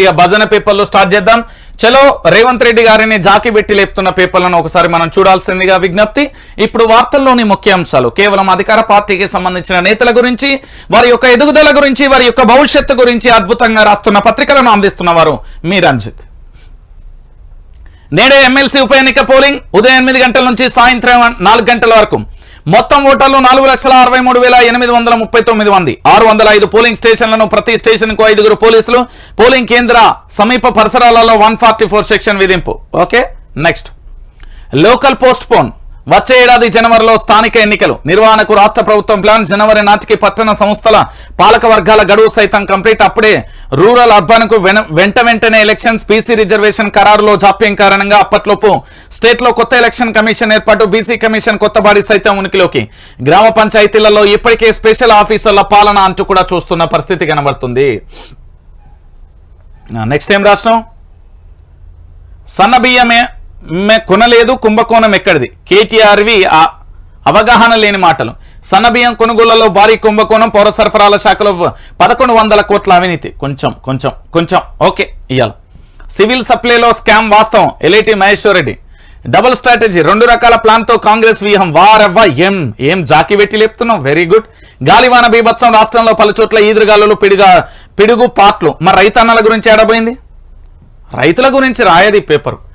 ఇక భజన పేపర్లు స్టార్ట్ చేద్దాం. చలో రేవంత్ రెడ్డి గారిని జాకి పెట్టి లేపుతున్న పేపర్లను ఒకసారి మనం చూడాల్సిందిగా విజ్ఞప్తి. ఇప్పుడు వార్తల్లోని ముఖ్యాంశాలు కేవలం అధికార పార్టీకి సంబంధించిన నేతల గురించి వారి యొక్క ఎదుగుదల గురించి వారి యొక్క భవిష్యత్తు గురించి అద్భుతంగా రాస్తున్న పత్రికలను అందిస్తున్న వారు మీ రంజిత్. నేడే ఎమ్మెల్సీ ఉప ఎన్నిక పోలింగ్. ఉదయం ఎనిమిది గంటల నుంచి సాయంత్రం నాలుగు గంటల వరకు. మొత్తం ఓటర్లు నాలుగు లక్షల అరవై మూడు వేల ఎనిమిది వందల ముప్పై తొమ్మిది మంది. ఆరు వందల ఐదు పోలింగ్ స్టేషన్లను ప్రతి స్టేషన్కు ఐదుగురు పోలీసులు. పోలింగ్ కేంద్ర సమీప పరిసరాలలో one forty four section విధింపు. Okay next. Local post phone. వచ్చే ఏడాది జనవరిలో స్థానిక ఎన్నికలు. నిర్వహణకు రాష్ట్ర ప్రభుత్వం ప్లాన్ జనవరి నాటికి పట్టణ సంస్థల పాలక వర్గాల గడువు సైతం కంప్లీట్. అప్పుడే రూరల్ అర్బన్కు వెంట వెంటనే ఎలక్షన్స్ బీసీ రిజర్వేషన్ ఖరారులో జాప్యం కారణంగా అప్పట్లోపు స్టేట్లో కొత్త ఎలక్షన్ కమిషన్ ఏర్పాటు బీసీ కమిషన్ కొత్త బాడీ సైతం ఉనికిలోకి. గ్రామ పంచాయతీలలో ఇప్పటికే స్పెషల్ ఆఫీసర్ల పాలన అంటూ కూడా చూస్తున్న పరిస్థితి కనబడుతుంది. నెక్స్ట్ ఏం రాష్ట్రం? సన్న బియ్యమే కొనలేదు కుంభకోణం ఎక్కడిది? కేటీఆర్వి ఆ అవగాహన లేని మాటలు. సన్నబియ్యం కొనుగోళ్ళలో భారీ కుంభకోణం పౌర సరఫరాల శాఖలో పదకొండు వందల కోట్ల అవినీతి. కొంచెం కొంచెం కొంచెం. ఓకే ఇయ్యాల. సివిల్ సప్లైలో స్కామ్ వాస్తవం. LIT Maheshwar Reddy double strategy. రెండు రకాల ప్లాన్తో కాంగ్రెస్ వ్యూహం. వారవ్వ ఏం ఏం జాకి పెట్టి లేపుతున్నాం వెరీ గుడ్. గాలివాన బీభత్సం రాష్ట్రంలో పలు చోట్ల ఈదురుగాలు పిడుగా పిడుగు పాట్లు. మరి రైతన్నల గురించి ఏడబోయింది? రైతుల గురించి రాయది పేపరు.